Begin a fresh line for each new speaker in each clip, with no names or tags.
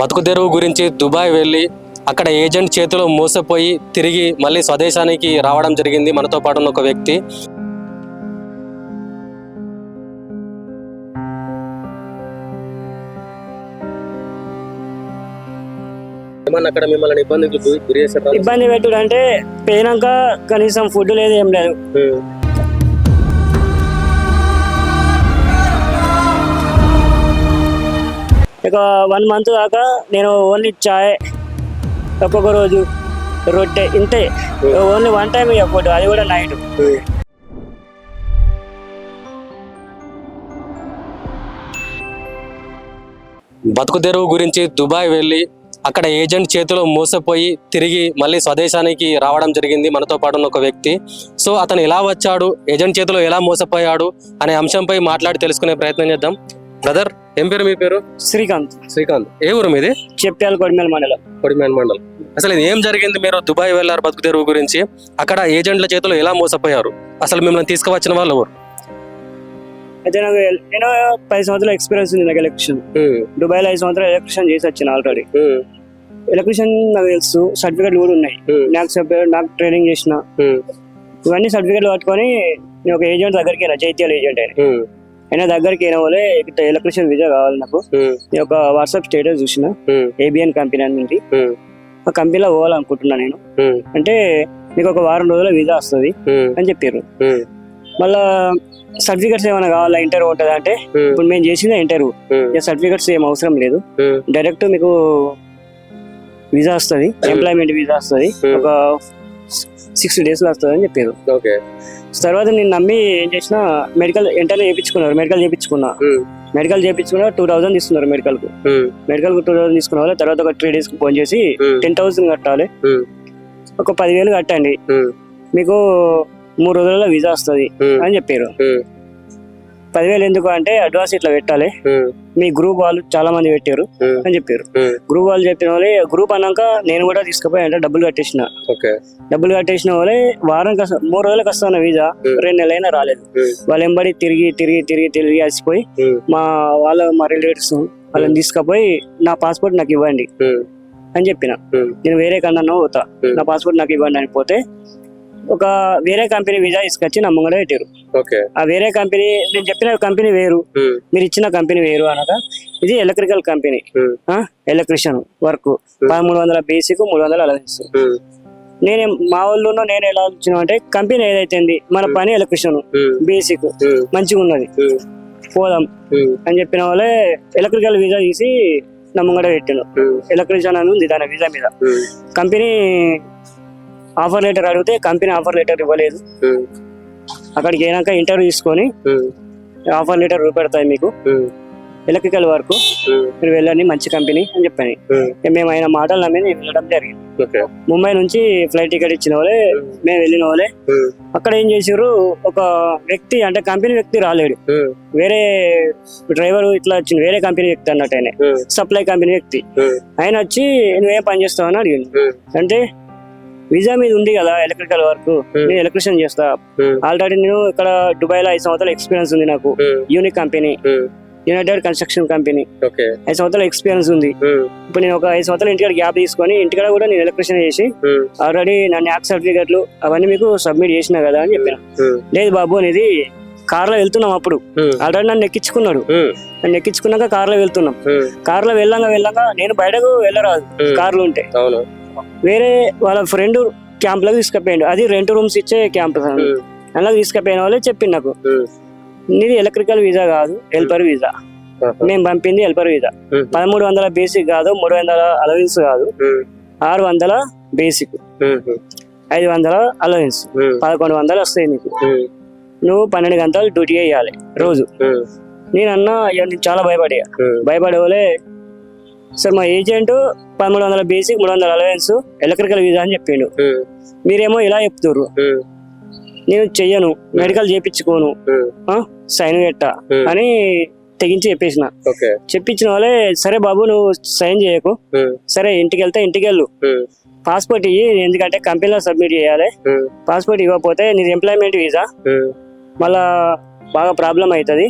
బతుకు తెరువు గురించి దుబాయ్ వెళ్ళి అక్కడ ఏజెంట్ చేతిలో మోసపోయి తిరిగి మళ్ళీ స్వదేశానికి రావడం జరిగింది మనతో పాటు ఉన్న ఒక వ్యక్తి. అక్కడ మిమ్మల్ని చేశారా?
ఇబ్బంది పెట్టుడు అంటే పోయినాక కనీసం ఫుడ్ లేదు ఏం లేదు. ఇక వన్ మంత్ దాకా నేను ఓన్లీ చాయ్ ఒక్కొక్క రోజు రొట్టె ఇంతే. ఓన్లీ వన్ టైం ఇవ్వకూడదు అది కూడా నైట్.
బతుకు తెరువు గురించి దుబాయ్ వెళ్ళి అక్కడ ఏజెంట్ చేతిలో మోసపోయి తిరిగి మళ్ళీ స్వదేశానికి రావడం జరిగింది మనతో పాటు ఉన్న ఒక వ్యక్తి. సో అతను ఎలా వచ్చాడు ఏజెంట్ చేతిలో ఎలా మోసపోయాడు అనే అంశంపై మాట్లాడి తెలుసుకునే ప్రయత్నం చేద్దాం. బ్రదర్ ఏం పేరు మీ పేరు?
శ్రీకాంత్.
శ్రీకాంత్. ఏ ఊరు మీది?
చెప్పాలి కొడిమేల మండలం.
కొడిమేన్ మండల్. అసలు ఇది ఏం జరిగింది? మీరు దుబాయ్ వెళ్ళారు బతుకు తెరువు గురించి. అక్కడ ఏజెంట్ల చేతిలో ఎలా మోసపోయారు? అసలు మిమ్మల్ని తీసుకువచ్చిన వాళ్ళు ఎవరు?
అయితే నాకు నేను పది సంవత్సరాల ఎక్స్పీరియన్స్ ఉంది నాకు ఎలక్ట్రిషియన్ దుబాయ్లో ఐదు సంవత్సరాలు ఎలక్ట్రిషియన్ చేసి వచ్చిన ఆల్రెడీ ఎలక్ట్రిషియన్ నాకు తెలుసు సర్టిఫికెట్లు కూడా ఉన్నాయి. నాకు సర్టిఫికేట్ నాకు ట్రైనింగ్ చేసిన. ఇవన్నీ సర్టిఫికెట్లు పట్టుకొని నేను ఒక ఏజెంట్ దగ్గరికి జైత్యాల ఏజెంట్ ఆయన ఆయన దగ్గరికి అయిన వాళ్ళే ఎలక్ట్రిషియన్ వీజా కావాలి నాకు. నేను ఒక వాట్సాప్ స్టేటస్ చూసిన ఏబిఎన్ కంపెనీ నుండి ఆ కంపెనీలో పోవాలనుకుంటున్నా నేను. అంటే నీకు ఒక వారం రోజుల వీజా వస్తుంది అని చెప్పారు మళ్ళా సర్టిఫికెట్స్ ఏమైనా కావాలా ఇంటర్వ్యూ ఉంటుంది అంటే ఇప్పుడు మేము చేసిన ఇంటర్వ్యూ. సర్టిఫికెట్స్ ఏం అవసరం లేదు. డైరెక్ట్ మీకు వీసా వస్తుంది ఎంప్లాయ్మెంట్ వీసా వస్తుంది. ఒక సిక్స్ డేస్లో వస్తుంది అని చెప్పారు
ఓకే
తర్వాత నేను నమ్మి ఏం చేసిన మెడికల్ వెంటనే చేయించుకున్నారు. మెడికల్ చేయించుకున్నా. మెడికల్ చేయించుకున్నా టూ థౌసండ్ ఇస్తున్నారు మెడికల్కు మెడికల్కు టూ థౌసండ్ తీసుకున్న వాళ్ళు తర్వాత ఒక త్రీ డేస్కి ఫోన్ చేసి టెన్ థౌసండ్ కట్టాలి. ఒక పదివేలు కట్టండి. మీకు మూడు రోజుల్లో వీసా వస్తుంది అని చెప్పారు పదివేలు ఎందుకు అంటే అడ్వాన్స్ ఇట్లా పెట్టాలి. మీ గ్రూప్ వాళ్ళు చాలా మంది పెట్టారు అని చెప్పారు. గ్రూప్ వాళ్ళు చెప్పిన వాళ్ళే గ్రూప్ అన్నాక నేను కూడా తీసుకుపోయి అంటే డబ్బులు కట్టేసిన. డబ్బులు కట్టేసిన వాళ్ళే వారం మూడు రోజులకు వస్తాను వీసా రెండు నెలలైనా రాలేదు. వాళ్ళు ఎంబడి తిరిగి తిరిగి తిరిగి తిరిగి అలసిపోయి మా వాళ్ళ మా రిలేటివ్స్ వాళ్ళని తీసుకుపోయి నా పాస్పోర్ట్ నాకు ఇవ్వండి అని చెప్పిన. నేను వేరే కన్నా పోతా. నా పాస్పోర్ట్ నాకు ఇవ్వండి అని పోతే ఒక వేరే కంపెనీ వీసా తీసుకొచ్చి నా ముంగడ పెట్టారు ఆ వేరే కంపెనీ నేను చెప్పిన కంపెనీ వేరు. మీరు ఇచ్చిన కంపెనీ వేరు అనగా ఇది ఎలక్ట్రికల్ కంపెనీ. Electrician work. పదమూడు వందల బేసిక్ మూడు వందల అలవెన్స్ నేను మా వాళ్ళు నేను ఎలా వచ్చిన అంటే కంపెనీ ఏదైతే మన పని ఎలక్ట్రిషియన్ బేసిక్ మంచిగా ఉన్నది. పోదాం అని చెప్పిన వాళ్ళే ఎలక్ట్రికల్ వీసా తీసి నా ముంగడ పెట్టాను ఎలక్ట్రిషియన్ అని ఉంది దాని వీసా మీద. కంపెనీ ఆఫర్ లెటర్ అడిగితే కంపెనీ ఆఫర్ లెటర్ ఇవ్వలేదు. అక్కడికి అయినాక ఇంటర్వ్యూ తీసుకొని ఆఫర్ లెటర్ రూపెడతాయి మీకు. Electrical work. మీరు వెళ్ళండి మంచి కంపెనీ అని చెప్పాను. మేము. ఆయన మాటలు నమ్మి వెళ్ళడం జరిగింది. ముంబై నుంచి ఫ్లైట్ టికెట్ ఇచ్చిన వాళ్ళే మేము. వెళ్ళిన వాళ్ళే. అక్కడ ఏం చేసారు ఒక వ్యక్తి అంటే కంపెనీ వ్యక్తి రాలేడు. వేరే డ్రైవర్ ఇట్లా వచ్చింది వేరే కంపెనీ వ్యక్తి అన్నట్టు ఆయన. సప్లై కంపెనీ వ్యక్తి. ఆయన వచ్చి నువ్వేం పని చేస్తావు? అని అడిగింది అంటే వీసా మీద ఉంది కదా ఎలక్ట్రికల్ వర్క్ నేను ఎలక్ట్రిషియన్ చేస్తా. ఆల్రెడీ నేను ఇక్కడ దుబాయ్లో ఐదు సంవత్సరాల ఎక్స్పీరియన్స్ ఉంది నాకు. Unique company united construction company ఐదు సంవత్సరాల ఎక్స్పీరియన్స్ ఉంది. ఇప్పుడు నేను ఒక ఐదు సంవత్సరాలు ఇంటికాడ గ్యాప్ తీసుకొని ఇంటికాడ కూడా నేను ఎలక్ట్రిషియన్ చేసి ఆల్రెడీ నా న్యాక్ సర్టిఫికెట్లు అవన్నీ మీకు సబ్మిట్ చేసిన కదా అని చెప్పాను. లేదు బాబు అనేది కార్లో వెళ్తున్నాం అప్పుడు. ఆల్రెడీ నన్ను ఎక్కించుకున్నాడు. నన్ను ఎక్కించుకున్నాక కార్లో వెళ్తున్నాం. కార్లో వెళ్ళంగా వెళ్ళంగా నేను బయటకు వెళ్ళరాదు. కార్లు ఉంటే.
అవును.
వేరే వాళ్ళ ఫ్రెండ్ క్యాంప్లో తీసుకుపోయాడు. అది రెంట్ రూమ్స్ ఇచ్చే క్యాంప్ అలా తీసుకుపోయిన వాళ్ళే చెప్పింది నాకు. నీది ఎలక్ట్రికల్ వీసా కాదు హెల్పర్ వీసా. మేము పంపింది హెల్పర్ వీసా. పదమూడు వందల బేసిక్ కాదు మూడు వందల అలవెన్స్ కాదు. ఆరు వందల బేసిక్. ఐదు వందల అలవెన్స్ పదకొండు వందలు వస్తాయి నీకు. నువ్వు పన్నెండు గంటలు డ్యూటీ చేయాలి రోజు. నేను అన్నా ఇక నేను చాలా భయపడే. భయపడే సార్ మా ఏజెంట్ పదమూడు వందల బేసిక్ మూడు వందల అలవెన్స్ ఎలక్ట్రికల్ వీసా అని చెప్పిండు. మీరేమో ఇలా చెప్తుర్రు. నేను చెయ్యను మెడికల్ చేపించుకోను సైన్ పెట్ట అని తెగించి చెప్పేసిన. చెప్పించిన వాళ్ళే సరే బాబు నువ్వు సైన్ చేయకు. సరే ఇంటికి వెళ్తే ఇంటికి వెళ్ళు పాస్పోర్ట్ ఇయ్యి ఎందుకంటే కంపెనీలో సబ్మిట్ చేయాలి. పాస్పోర్ట్ ఇవ్వకపోతే నీది ఎంప్లాయ్మెంట్ వీసా. మళ్ళా బాగా ప్రాబ్లం అవుతుంది.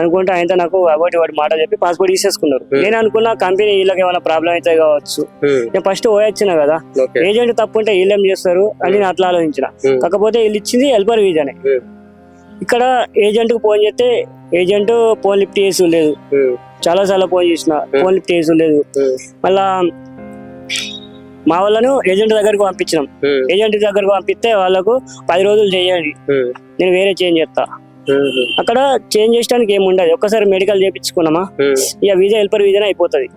అనుకుంటే ఆయనతో నాకు అబౌట్ వాటి మాట చెప్పి పాస్పోర్ట్ తీసేసుకున్నారు.
Hmm.
నేను అనుకున్న కంపెనీ వీళ్ళకి ఏమైనా ప్రాబ్లం అయితే కావచ్చు. నేను ఫస్ట్ పోయొచ్చిన కదా. ఏజెంట్ తప్పు ఉంటే వీళ్ళు ఏం చేస్తారు అని నేను అట్లా ఆలోచించిన.
Hmm.
కాకపోతే వీళ్ళు ఇచ్చింది హెల్పర్ వీజానే
Hmm.
ఇక్కడ ఏజెంట్కు ఫోన్ చేస్తే ఏజెంట్ ఫోన్ లిఫ్ట్ చేసి లేదు చాలా సార్లు ఫోన్ చేసిన. ఫోన్ లిఫ్ట్ చేసి లేదు మళ్ళా మా వాళ్ళను ఏజెంట్ దగ్గరకు పంపించినాం. ఏజెంట్ దగ్గరకు పంపిస్తే వాళ్ళకు పది రోజులు చేయండి. నేను వేరే చేంజ్ చేస్తా. అక్కడ చేంజ్ చేయడానికి ఏమి ఉండదు. ఒక్కసారి మెడికల్ చేయించుకున్నామా? ఇక వీజా హెల్పర్ వీజానే అయిపోతుంది.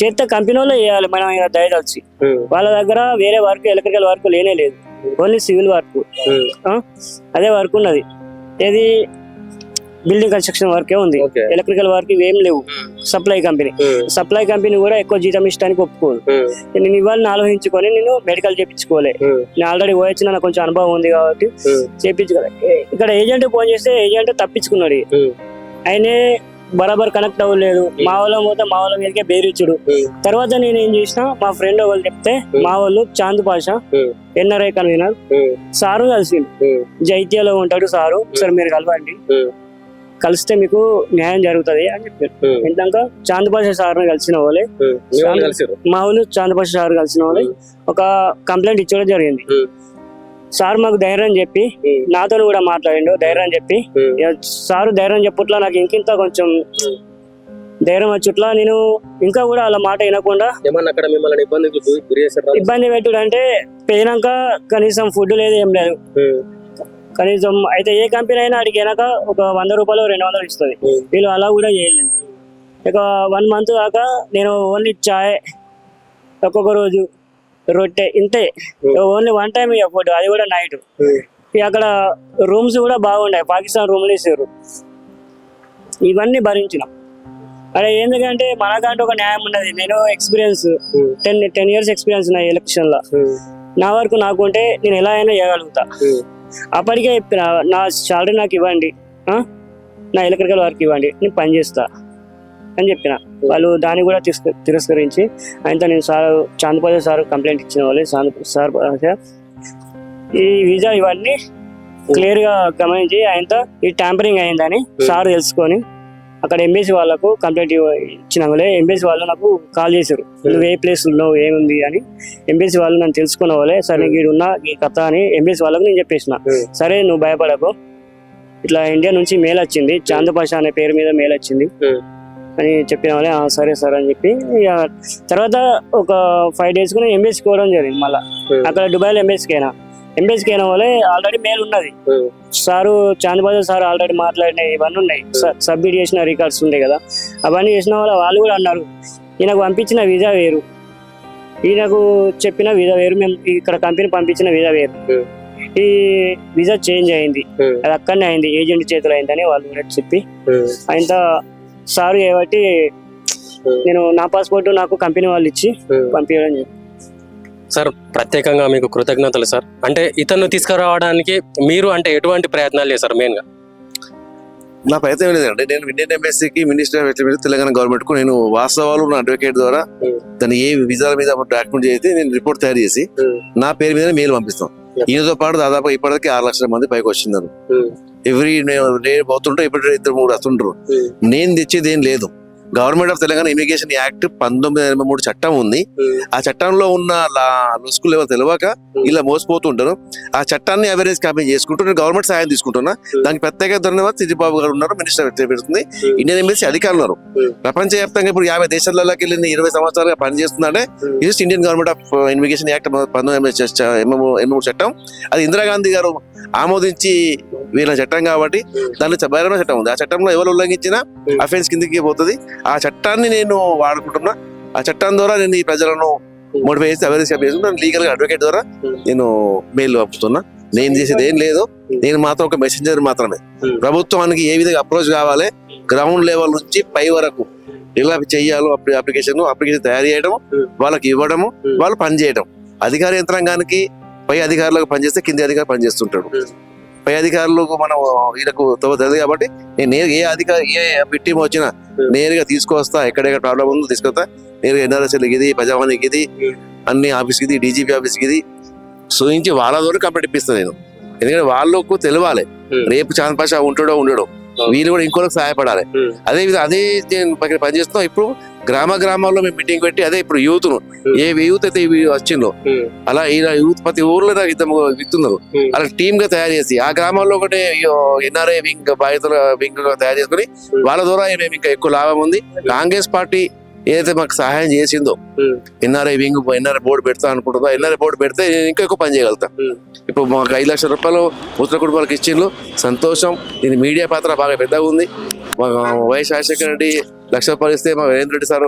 చేస్తే కంపెనీ వాళ్ళు వేయాలి మనం ఇక దయదలిచి వాళ్ళ దగ్గర వేరే వర్క్ ఎలక్ట్రికల్ వర్క్ లేనే లేదు. Only civil work. అదే వర్క్ ఉన్నది. ఏది? బిల్డింగ్ కన్స్ట్రక్షన్ వర్కే ఉంది. ఎలక్ట్రికల్ వర్క్ ఏం లేవు. సప్లై కంపెనీ సప్లై కంపెనీ కూడా ఎక్కువ జీతం ఇష్టానికి ఒప్పుకోదు. నేను ఇవాళ ఆలోచించుకొని నేను మెడికల్ చేయించుకోలే నేను ఆల్రెడీ పోయొచ్చిన నాకు కొంచెం అనుభవం ఉంది కాబట్టి చేయించుకోలే ఏ- ఇక్కడ ఏజెంట్ ఫోన్ చేస్తే ఏజెంట్ తప్పించుకున్నాడు ఆయనే బరాబర్ కనెక్ట్ అవ్వలేదు. మా వాళ్ళ పోతే మా వాళ్ళ మీదకే బేరిచ్చుడు. తర్వాత నేను ఏం చేసిన మా ఫ్రెండ్ వాళ్ళు చెప్తే మా వాళ్ళు Chand Pasha NRI convener sir కలిసిండు. జైత్యాలో ఉంటాడు సారు. సరే మీరు కలవండి. కలిస్తే మీకు న్యాయం జరుగుతుంది అని చెప్పారు. ఇందాక చాంద్ పాషా సార్ని కలిసిన వాళ్ళే. మా వాళ్ళు చాంద్ పాషా సార్ కలిసిన వాళ్ళే. ఒక కంప్లైంట్ ఇచ్చడం జరిగింది. సార్ మాకు ధైర్యం చెప్పి నాతో కూడా మాట్లాడిండు ధైర్యం చెప్పి. సారు ధైర్యం చెప్పుట్లా నాకు ఇంకింత కొంచెం ధైర్యం వచ్చుట్లా నేను ఇంకా కూడా అలా మాట వినకుండా
అక్కడ మిమ్మల్ని చేశారా?
ఇబ్బంది పెట్టుడు అంటే పోయినాక కనీసం ఫుడ్ లేదు ఏం లేదు. కనీసం అయితే ఏ కంపెనీ అయినా అడిగినాక ఒక వంద రూపాయలు రెండు వందలు ఇస్తుంది. వీళ్ళు అలా కూడా చేయలేదు. ఇక వన్ మంత్ దాకా నేను ఓన్లీ చాయ్ ఒక్కొక్క రోజు రొట్టె ఇంతే. ఓన్లీ వన్ టైం ఇక ఫుడ్ అది కూడా నైట్. అక్కడ రూమ్స్ కూడా బాగున్నాయి పాకిస్తాన్ రూమ్లు ఇస్తారు. ఇవన్నీ భరించిన. అదే ఎందుకంటే మనకంటే ఒక న్యాయం ఉన్నది. నేను experience ten ten years experience నా ఎలక్షన్లో నా వరకు నాకుంటే నేను ఎలా అయినా చేయగలుగుతా. అప్పటికే చెప్పిన నా శాలరీ నాకు ఇవ్వండి? నా ఎలక్ట్రికల్ వర్క్ ఇవ్వండి. నేను పని చేస్తా అని చెప్పిన. వాళ్ళు దాన్ని కూడా తిరస్క తిరస్కరించి ఆయనతో నేను సార్ చాందపల్లి సార్ కంప్లైంట్ ఇచ్చిన వాళ్ళు సార్ సార్. ఈ వీజా ఇవన్నీ క్లియర్గా గమనించి ఆయనతో ఈ ట్యాంపరింగ్ అయిందని సార్ తెలుసుకొని అక్కడ ఎంబీసీ వాళ్ళకు కంప్లైంట్ ఇచ్చిన వాళ్ళే ఎంబీసీ వాళ్ళు నాకు కాల్ చేశారు. నువ్వు ఏ ప్లేస్ ఉన్నావు? ఏముంది? అని. ఎంబీసీ వాళ్ళు నన్ను తెలుసుకున్న వాళ్ళే సరే ఈడు ఉన్నా ఈ కథ అని ఎంబీసీ వాళ్ళకు నేను చెప్పేసిన. సరే నువ్వు భయపడకు. ఇట్లా ఇండియా నుంచి మెయిల్ వచ్చింది. చాందపాష అనే పేరు మీద మెయిల్ వచ్చింది. అని చెప్పిన వాళ్ళే "ఆ, సరే సార్ అని చెప్పి తర్వాత ఒక ఫైవ్ డేస్కు నేను ఎంబీసీకి పోవడం జరిగింది మళ్ళీ. అక్కడ దుబాయ్లో ఎంబీసీకి అయినా అయిన వాళ్ళే ఆల్రెడీ మెయిల్ ఉన్నది. సారు చాందబాజు సార్ ఆల్రెడీ మాట్లాడిన ఇవన్నీ ఉన్నాయి. సబ్మిట్ చేసిన రికార్డ్స్ ఉంటాయి కదా. అవన్నీ చేసిన వాళ్ళ వాళ్ళు కూడా అన్నారు. ఈయనకు పంపించిన వీజా వేరు. ఈయనకు చెప్పిన వీజా వేరు. మేము ఇక్కడ కంపెనీ పంపించిన వీజా వేరు. ఈ వీజా చేంజ్ అయింది. అది అక్కడనే అయింది. ఏజెంట్ చేతులు అయిందని వాళ్ళు కూడా చెప్పి. ఆయన సారు కాబట్టి నేను నా పాస్పోర్ట్ నాకు కంపెనీ వాళ్ళు ఇచ్చి పంపించడం.
సార్ ప్రత్యేకంగా మీకు కృతజ్ఞతలు సార్. అంటే ఇతను తీసుకురావడానికి మీరు అంటే ఎటువంటి ప్రయత్నాలు చేశారు మెయిన్గా?
నా ప్రయత్నం లేదండి. నేను ఇండియన్ ఎంబసీకి మినిస్టర్ ఆఫ్ ఎట్లా తెలంగాణ గవర్నమెంట్కు నేను వాస్తవాలు నా అడ్వకేట్ ద్వారా
Hmm.
దాన్ని ఏ విజాల మీద డాక్యుమెంట్ చేసి నేను రిపోర్ట్ తయారు చేసి నా పేరు మీద మెయిల్ పంపిస్తాం. ఈయనతో పాటు దాదాపు ఇప్పటికీ ఆరు లక్షల మంది పైకి వచ్చిందరు ఎవ్రీ డే పోతుంటారు ఇప్పుడు ఇద్దరు మూడు వస్తుంటారు నేను తెచ్చేది ఏం లేదు. Government of Telangana immigration act పంతొమ్మిది ఎనభై మూడు చట్టం ఉంది. ఆ చట్టంలో ఉన్న రుసుకులు ఎవరు తెలియక ఇలా మోసపోతుంటారు. ఆ చట్టాన్ని అవేరెన్స్ కాపీ చేసుకుంటూ నేను గవర్నమెంట్ సహాయం తీసుకుంటున్నా. దానికి ప్రత్యేక ధన్యవాదాలు. చిట్టిబాబు గారు ఉన్నారు మినిస్టర్ పెడుతుంది ఇండియన్ ఎంబసీ అధికారులు ఉన్నారు.
Hmm.
ప్రపంచవ్యాప్తంగా ఇప్పుడు యాభై దేశాలలోకి వెళ్ళి ఇరవై సంవత్సరాలుగా పనిచేస్తుందంటే just Indian government of immigration act పంతొమ్మిది ఎనభై మూడు చట్టం. అది ఇందిరాగాంధీ గారు ఆమోదించి వీళ్ళ చట్టం కాబట్టి దానిలో బహిరంగ చట్టం ఉంది. ఆ చట్టంలో ఎవరు ఉల్లంఘించినా అఫెన్స్ కిందకి పోతుంది. ఆ చట్టాన్ని నేను వాడుకుంటున్నా. ఆ చట్టం ద్వారా నేను ఈ ప్రజలను మోటిఫై చేసి అవేర్నెస్ చేసుకుంటాను లీగల్గా అడ్వకేట్ ద్వారా నేను మెయిల్ పంపుతున్నా. నేను చేసేది ఏం లేదు. నేను మాత్రం ఒక మెసెంజర్ మాత్రమే. ప్రభుత్వానికి ఏ విధంగా అప్రోచ్ కావాలి? గ్రౌండ్ లెవెల్ నుంచి పై వరకు ఎలా చేయాలో అప్లికేషన్ అప్లికేషన్ తయారు చేయడం వాళ్ళకి ఇవ్వడము వాళ్ళు పనిచేయడం. అధికార యంత్రాంగానికి పై అధికారులకు పనిచేస్తే కింది అధికారులు పనిచేస్తుంటాడు. పై అధికారులకు మనం వీళ్ళకు తెలియదు కాబట్టి నేను నేరు ఏ అధికారి ఏ టీం వచ్చినా నేరుగా తీసుకొస్తా ఎక్కడెక్కడ ప్రాబ్లం ఉందో తీసుకొస్తా నేరుగా ఎన్ఆర్ఎస్ఎల్కి ఇది ప్రజావానికి ఇది అన్ని ఆఫీస్కి ఇది డీజీపీ ఆఫీస్కి ఇది. సూచించి వాళ్ళ ద్వారా కంప్లీట్ ఇప్పిస్తాను నేను. ఎందుకంటే వాళ్ళకు తెలియాలి. రేపు చాంద్ పాషా ఉంటాడో ఉండడో. వీళ్ళు కూడా ఇంకోరికి సహాయపడాలి. అదే విధంగా అదే నేను పనిచేస్తున్నాం ఇప్పుడు గ్రామ గ్రామాల్లో మేము మీటింగ్ పెట్టి అదే ఇప్పుడు యూత్ను. ఏ యూత్ అయితే ఇవి వచ్చిందో. అలా ఇలా యూత్ ప్రతి ఊర్లో ఇద్దరు విత్తున్నారు. అలా టీమ్గా తయారు చేసి ఆ గ్రామాల్లో ఒకటి ఎన్ఆర్ఐ వింగ్ బాధితుల వింగ్ తయారు చేసుకుని వాళ్ళ ద్వారా మేము ఇంకా ఎక్కువ లాభం ఉంది. కాంగ్రెస్ పార్టీ ఏదైతే మాకు సహాయం చేసిందో. ఎన్ఆర్ఐ వింగ్ ఎన్ఆర్ఐ బోర్డు పెడతా అనుకుంటుందో ఎన్ఆర్ఐ బోర్డు పెడితే నేను ఇంకా ఎక్కువ పని చేయగలుగుతా. ఇప్పుడు మాకు ఐదు లక్షల రూపాయలు ఉత్తర కుటుంబాలకు ఇచ్చిండ్రు. సంతోషం. దీని మీడియా పాత్ర బాగా పెద్దగా ఉంది. వైఎస్ రాజశేఖర రెడ్డి లక్ష రూపాయలు ఇస్తే మా Virendra Reddy sir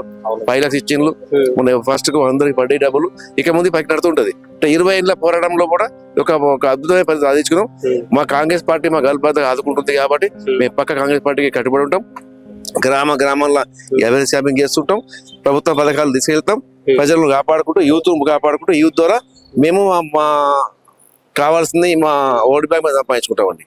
five lakhs ఇచ్చిండ్రు.
ఉమ్.
మన ఫస్ట్కు అందరికి పడ్డే డబ్బులు. ఇక ముందు పైకి నడుతుంటది అంటే ఇరవై ఏళ్ళ పోరాటంలో కూడా ఒక ఒక అద్భుతమైన పద్ధతి సాధించుకున్నాం.
ఉమ్.
మా కాంగ్రెస్ పార్టీ మా గల్బాత ఆదుకుంటుంది కాబట్టి
ఉమ్.
మేము పక్క కాంగ్రెస్ పార్టీకి కట్టుబడి ఉంటాం. గ్రామ గ్రామాల్లో ఎవరి షాపింగ్ చేస్తుంటాం. ప్రభుత్వ పథకాలు తీసుకెళ్తాం. ప్రజలను కాపాడుకుంటూ యూత్ కాపాడుకుంటూ యూత్ ద్వారా మేము మా- కావాల్సింది మా ఓటు బ్యాంక్ సంపాదించుకుంటామండి.